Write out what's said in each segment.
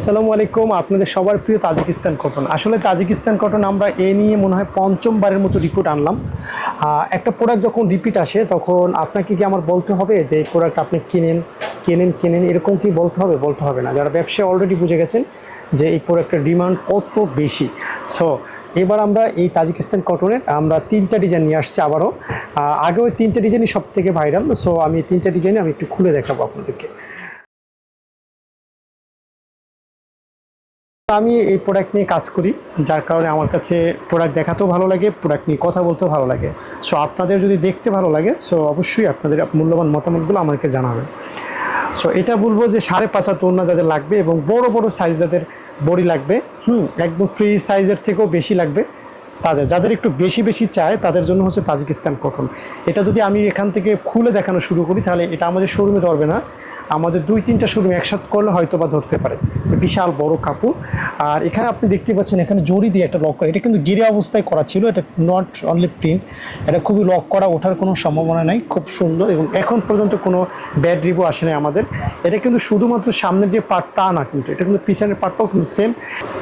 আসসালামু আলাইকুম, আপনাদের সবার প্রিয় তাজিকিস্তান কটন আসলে তাজিকিস্তান কটন আমরা এ নিয়ে মনে হয় পঞ্চমবারের মতো রিপোর্ট আনলাম। একটা প্রোডাক্ট যখন রিপিট আসে, তখন আপনাকে কি আমার বলতে হবে যে এই প্রোডাক্ট আপনি কিনেন, কেনেন কেনেন, এরকম কি বলতে হবে? বলতে হবে না। যারা ব্যবসায় অলরেডি বুঝে গেছেন যে এই প্রোডাক্টের ডিমান্ড কত বেশি। সো এবার আমরা এই তাজিকিস্তান কটনের আমরা তিনটা ডিজাইন নিয়ে আসছি আবারও। আগে ওই তিনটা ডিজাইনই সব থেকে ভাইরাল সো আমি তিনটা ডিজাইন আমি একটু খুলে দেখাবো আপনাদেরকে। আমি এই প্রোডাক্ট নিয়ে কাজ করি, যার কারণে আমার কাছে প্রোডাক্ট দেখাতেও ভালো লাগে প্রোডাক্ট নিয়ে কথা বলতেও ভালো লাগে। সো আপনাদের যদি দেখতে ভালো লাগে সো অবশ্যই আপনাদের মূল্যবান মতামতগুলো আমাকে জানাবেন। সো এটা বলব যে সাড়ে পাঁচ হাত যাদের লাগবে এবং বড় বড় সাইজ যাদের বড়ি লাগবে, হুম, একদম ফ্রি সাইজের থেকেও বেশি লাগবে, তাদের, যাদের একটু বেশি বেশি চায়, তাদের জন্য হচ্ছে তাজিকিস্তান কটন এটা যদি আমি এখান থেকে খুলে দেখানো শুরু করি, তাহলে এটা আমাদের শোরুমে ধরবে না। আমাদের দুই, তিনটা শোরুম একসাথে করলে হয়তো বা ধরতে পারে। বিশাল বড় কাপড়। আর এখানে আপনি দেখতে পাচ্ছেন, এখানে জড়ি দিয়ে একটা লক করা। এটা কিন্তু গিরে অবস্থায় করা ছিল, এটা নট অনলি প্রিন্ট এটা খুবই লক করা, ওঠার কোনো সম্ভাবনা নাই, খুব সুন্দর এবং এখন পর্যন্ত কোনো ব্যাড রিভিউ আসে নাই আমাদের। এটা কিন্তু শুধুমাত্র সামনের যে পার্ট তা না কিন্তু, এটা কিন্তু পিছনের পার্টটাও কিন্তু সেম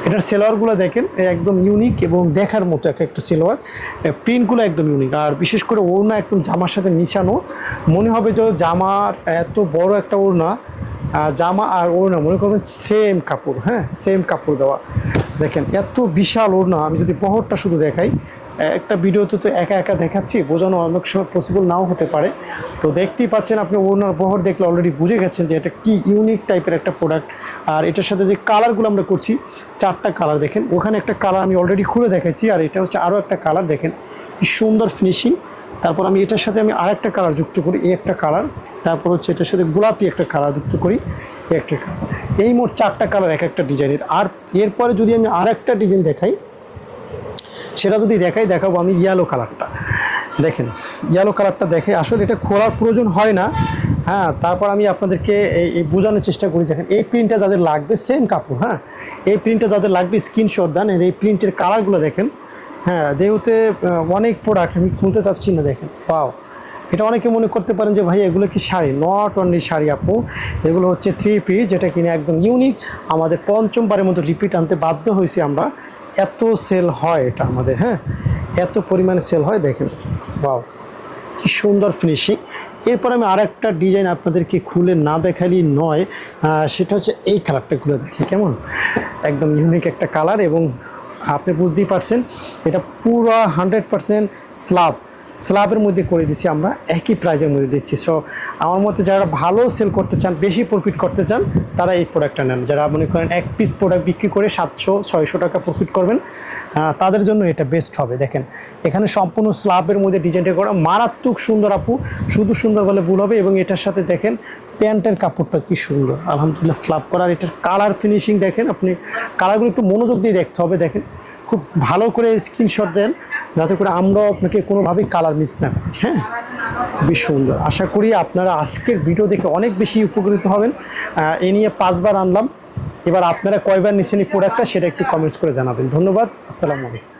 এটার সেলোয়ারগুলো দেখেন একদম ইউনিক এবং দেখার মতো এক একটা সেলোয়ার প্রিন্টগুলো একদম ইউনিক আর বিশেষ করে ওড়না একদম জামার সাথে মিশানো। মনে হবে যে জামার এত বড় একটা ওড়না আহ, জামা আর ওড়না মনে করবেন সেম কাপড় হ্যাঁ সেম কাপড় দেওয়া। দেখেন এত বিশাল ওড়না আমি যদি বহরটা শুধু দেখাই একটা ভিডিওতে তো একা একা দেখাচ্ছি বোঝানো অনেক সময় পসিবল নাও হতে পারে। তো দেখতেই পাচ্ছেন আপনি ওড়নার বহর দেখলে অলরেডি বুঝে গেছেন যে এটা কি ইউনিক টাইপের একটা প্রোডাক্ট আর এটার সাথে যে কালারগুলো আমরা করছি চারটা কালার দেখেন। ওখানে একটা কালার আমি অলরেডি খুলে দেখাইছি আর এটা হচ্ছে আরও একটা কালার দেখেন কি সুন্দর ফিনিশিং তারপর আমি এটার সাথে আমি আরেকটা কালার যুক্ত করি, এই একটা কালার তারপর হচ্ছে এটার সাথে গোলাপি একটা কালার যুক্ত করি, এই একটা কালার এই মোট চারটা কালার এক একটা ডিজাইনের। আর এরপরে যদি আমি আরেকটা ডিজাইন দেখাই, সেটা যদি দেখাই, দেখাবো আমি ইয়েলো কালারটা দেখেন ইয়েলো কালারটা দেখে আসলে এটা খোলার প্রয়োজন হয় না। হ্যাঁ তারপর আমি আপনাদেরকে এই বোঝানোর চেষ্টা করি, দেখেন, এই প্রিন্টটা যাদের লাগবে সেম কাপড় হ্যাঁ? এই প্রিন্টটা যাদের লাগবে স্ক্রিনশট দেন, আর এই প্রিন্টের কালারগুলো দেখেন। হ্যাঁ দেহতে অনেক প্রোডাক্ট আমি খুলতে চাচ্ছি না, দেখেন। পাও এটা অনেকে মনে করতে পারেন যে, ভাই, এগুলো কি শাড়ি? নট অনলি শাড়ি, আপু। এগুলো হচ্ছে থ্রি পি যেটা কিনে একদম ইউনিক আমাদের পঞ্চমবারের মতো রিপিট আনতে বাধ্য হয়েছি আমরা। এত সেল হয় এটা আমাদের হ্যাঁ? এত পরিমাণে সেল হয়, দেখেন। বাও কি সুন্দর ফিনিশিং এরপর আমি আর একটা ডিজাইন আপনাদেরকে খুলে না দেখালি নয় সেটা হচ্ছে এই কালারটা খুলে দেখি, কেমন? একদম ইউনিক একটা কালার এবং আপনি বুঝতেই পারছেন এটা পুরো হান্ড্রেড পারসেন্ট স্লাব স্ল্যাবের মধ্যে করে দিচ্ছি আমরা, একই প্রাইজের মধ্যে দিচ্ছি। সো আমার মতে যারা ভালো সেল করতে চান, বেশি প্রফিট করতে চান, তারা এই প্রোডাক্টটা নেন। যারা মনে করেন এক পিস প্রোডাক্ট বিক্রি করে সাতশো, ছয়শো টাকা প্রফিট করবেন তাদের জন্য এটা বেস্ট হবে। দেখেন, এখানে সম্পূর্ণ স্ল্যাবের মধ্যে ডিজাইনটা করা। মারাত্মক সুন্দর আপু, শুধু সুন্দর বলে ভুল হবে এবং এটার সাথে দেখেন, প্যান্টের কাপড়টা কি সুন্দর। আলহামদুলিল্লাহ স্ল্যাব করার এটার কালার ফিনিশিং দেখেন আপনি। কালারগুলো একটু মনোযোগ দিয়ে দেখতে হবে, দেখেন। খুব ভালো করে স্ক্রিনশট দেন। যাতে করে আমরাও আপনাকে কোনোভাবেই কালার মিস না করি হ্যাঁ? বেশ সুন্দর। আশা করি আপনারা আজকের ভিডিও দেখে অনেক বেশি উপকৃত হবেন। এ নিয়ে পাঁচবার আনলাম। এবার আপনারা কয়বার নিচ্ছেন এই প্রোডাক্টটা সেটা একটু কমেন্টস করে জানাবেন। ধন্যবাদ। আসসালামু আলাইকুম।